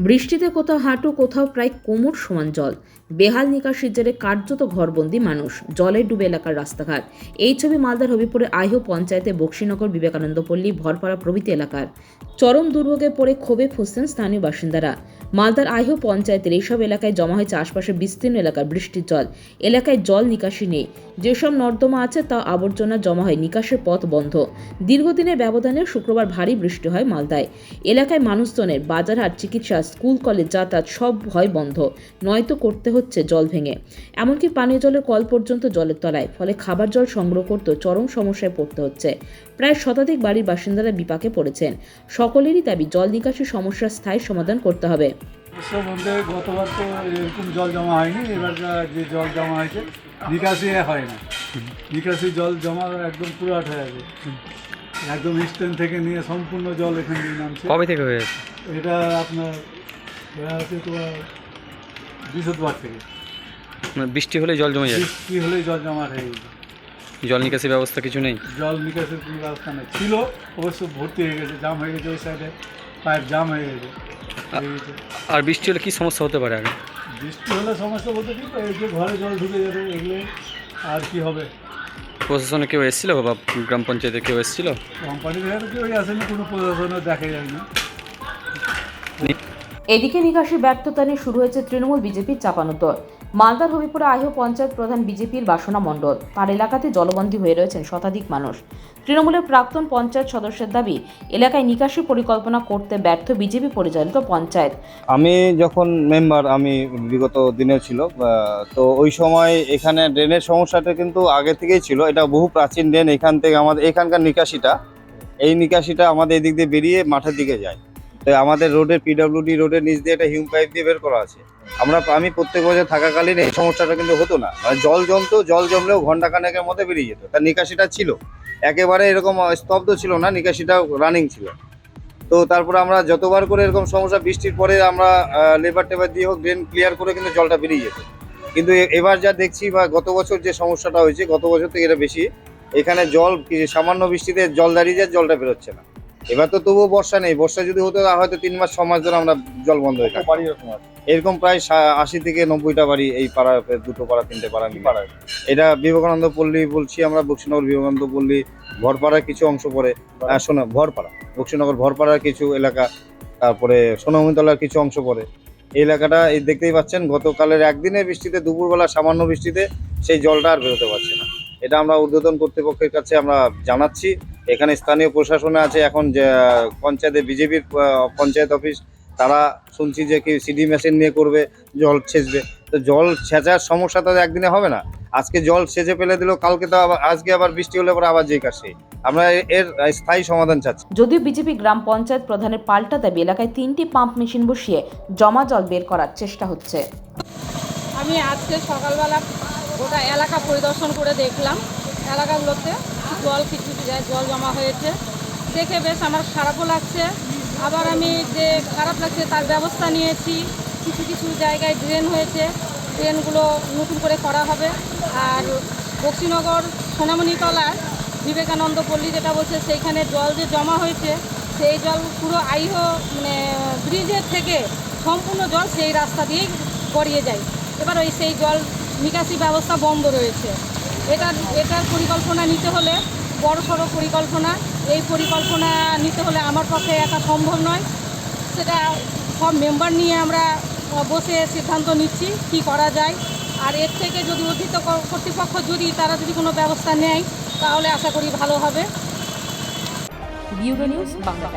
বৃষ্টিতে কোথাও হাঁটু কোথাও প্রায় কোমর সমান জল। বেহাল নিকাশির জেরে কার্যত ঘরবন্দি মানুষ, জলে ডুবে এলাকার রাস্তাঘাট। এই ছবি মালদার হবিপুরে আইহো পঞ্চায়েতে বক্সিনগর বিবেকানন্দ পল্লী, ভরপাড়া প্রভৃতি এলাকার। চরম দুর্ভোগে পড়ে ক্ষোভে ফুসছেন স্থানীয় বাসিন্দারা। মালদার আইহো পঞ্চায়েতের এইসব এলাকায় জমা হয়েছে আশপাশের বিস্তীর্ণ এলাকার বৃষ্টির জল। এলাকায় জল নিকাশি নেই। যেসব নর্দমা আছে, তা আবর্জনা জমা হয় নিকাশের পথ বন্ধ। দীর্ঘদিনের ব্যবধানে শুক্রবার ভারী বৃষ্টি হয় মালদায়। এলাকায় মানুষজনের বাজারহাট, চিকিৎসা, স্কুল, কলেজ যাতায়াত সব হয় বন্ধ। নয়তো করতে হচ্ছে জল ভেঙে। এমনকি পানীয় জলের কল পর্যন্ত জলের তলায় ফলে খাবার জল সংগ্রহ করতে চরম সমস্যায় পড়তে হচ্ছে। প্রায় শতাধিক বাড়ির বাসিন্দারা বিপাকে পড়েছেন। সকলেরই দাবি জল নিকাশি সমস্যার স্থায়ী সমাধান করতে হবে। বলতে গতবার তো এরকম জল জমা হয়নি এবার যে জল জমা হয়েছে নিকাশি হয় না। নিকাশি জল জমা একদম পুরাট হয়ে আছে একদম স্ট্যান্ড থেকে নিয়ে সম্পূর্ণ জল এখানে নামছে। কবে থেকে হয়েছে? এটা আপনার তোমার থেকে। বৃষ্টি হলে জল জমে যায়? বৃষ্টি হলেই জল জমা হয়ে জল নিকাশি ব্যবস্থা কিছু নেই? জল নিকাশের কোনো ব্যবস্থা নেই। ছিল অবশ্য ভর্তি হয়ে গেছে জাম হয়ে গেছে ওই সাইডে পাইপ জাম হয়ে গেছে আর বৃষ্টি হলে কি সমস্যা হতে পারে আগে? বৃষ্টি হলে সমস্যা বলতে কি এই যে ঘরে জল ঢুকে যাবে এগুলো আর কি হবে? প্রশাসনে কেউ এসেছিল বা গ্রাম পঞ্চায়েতে কেউ এসেছিল? কোম্পানি থেকে তো কেউ আসেনি কোনো প্রশাসনও দেখা যায়নি। এদিকে নিকাশি ব্যর্থতা নিয়ে শুরু হয়েছে তৃণমূল বিজেপির চাপানোতর মালদার হবিপুরে আহিও পঞ্চায়েত প্রধান বিজেপির বাসনা মণ্ডল। তার এলাকাতে জলবন্দী হয়ে রয়েছেন শতাধিক মানুষ। তৃণমূলের প্রাক্তন পঞ্চায়েত সদস্যের দাবি, এলাকায় নিকাশি পরিকল্পনা করতে ব্যর্থ বিজেপি পরিচালিত পঞ্চায়েত। আমি যখন মেম্বার, আমি বিগত দিনে ছিল তো ওই সময় এখানে ড্রেনের সমস্যাটা কিন্তু আগে থেকেই ছিল। এটা বহু প্রাচীন ড্রেন, এখান থেকে আমাদের, এখানকার নিকাশিটা, এই নিকাশিটা আমাদের এদিক দিয়ে বেরিয়ে মাঠের দিকে যায়। আমাদের রোডের পিডব্লিউডি রোডের নিচ দিয়ে একটা হিউম পাইপ দিয়ে বের করা আছে। আমরা, আমি প্রত্যেক বছর থাকাকালীন এই সমস্যাটা কিন্তু হতো না। মানে জল জমতো, জল জমলেও ঘণ্টা খানেকের মধ্যে বেরিয়ে যেত। তার নিকাশিটা ছিল। একেবারে এরকম স্তব্ধ ছিল না নিকাশিটা রানিং ছিল। তো তারপরে আমরা যতবার করে এরকম সমস্যা, বৃষ্টির পরে আমরা লেবার টেবার দিয়ে হোক ড্রেন ক্লিয়ার করে কিন্তু জলটা বেরিয়ে যেত। কিন্তু এবার যা দেখছি বা গত বছর যে সমস্যাটা হয়েছে, গত বছর থেকে এটা বেশি। এখানে জল সামান্য বৃষ্টিতে জল দাঁড়িয়ে যায়, জলটা বেরোচ্ছে না। এবার তো তবুও বর্ষা নেই। বর্ষা যদি হতো হয়তো তিন মাস ছ মাস ধরে আমরা জল বন্ধ হয়ে থাকতো। এরকম প্রায় আশি থেকে নব্বইটা বাড়ি এই পাড়া দুটো পাড়া তিনটে পাড়া মিলে। এটা বিবেকানন্দ পল্লী বলছি আমরা বক্সিনগর বিবেকানন্দ পল্লী ভরপাড়ার কিছু অংশ পড়ে। আহ, শোনো ভরপাড়া বক্সিনগর ভরপাড়ার কিছু এলাকা তারপরে সোনামতলার কিছু অংশ পড়ে। এই এলাকাটা এই দেখতেই পাচ্ছেন গতকালের একদিনের বৃষ্টিতে দুপুরবেলা সামান্য বৃষ্টিতে সেই জলটা আর বেরোতে পারছে না। এটা আমরা উদ্বোধন কর্তৃপক্ষের কাছে আমরা জানাচ্ছি। এখানে স্থানীয় প্রশাসনে আছে এখন যে পঞ্চায়েতে বিজেপির পঞ্চায়েত অফিস তারা শুনছি যে কি সিডি মেশিন নিয়ে করবে জল ছেঁচবে। তো জল ছেঁচার সমস্যা তো একদিনে হবে না। আজকে জল সেচে ফেলে দিল কালকে তো আবার আজকে আবার বৃষ্টি হলে পরে আবার যেই কাজ সেই। আমরা এর স্থায়ী সমাধান চাচ্ছি। যদিও বিজেপি গ্রাম পঞ্চায়েত প্রধানের পাল্টা দাবি এলাকায় তিনটি পাম্প মেশিন বসিয়ে জমা জল বের করার চেষ্টা হচ্ছে। আমি আজকে সকালবেলা গোটা এলাকা পরিদর্শন করে দেখলাম এলাকাগুলোতে। জল কিছু জল জমা হয়েছে। দেখে বেশ আমার খারাপও লাগছে। আবার আমি যে খারাপ লাগছে তার ব্যবস্থা নিয়েছি। কিছু কিছু জায়গায় ড্রেন হয়েছে। ড্রেনগুলো নতুন করে করা হবে। আর বক্সিনগর সোনামণিতলার বিবেকানন্দ পল্লী যেটা বলছে, সেইখানে জল যে জমা হয়েছে, সেই জল পুরো আইহ মানে ব্রিজের থেকে সম্পূর্ণ জল সেই রাস্তা দিয়েই গড়িয়ে যায়। এবার ওই সেই জল নিকাশি ব্যবস্থা বন্ধ রয়েছে। এটা, এটার পরিকল্পনা নিতে হলে বড় সড়ো পরিকল্পনা। এই পরিকল্পনা নিতে হলে আমার পক্ষে একা সম্ভব নয়। সেটা সব মেম্বার নিয়ে আমরা বসে সিদ্ধান্ত নিচ্ছি কি করা যায়। আর এর থেকে যদি অধিত কর্তৃপক্ষ যদি তারা যদি কোনো ব্যবস্থা নেয়, তাহলে আশা করি ভালো হবে। নিউজ, বাংলা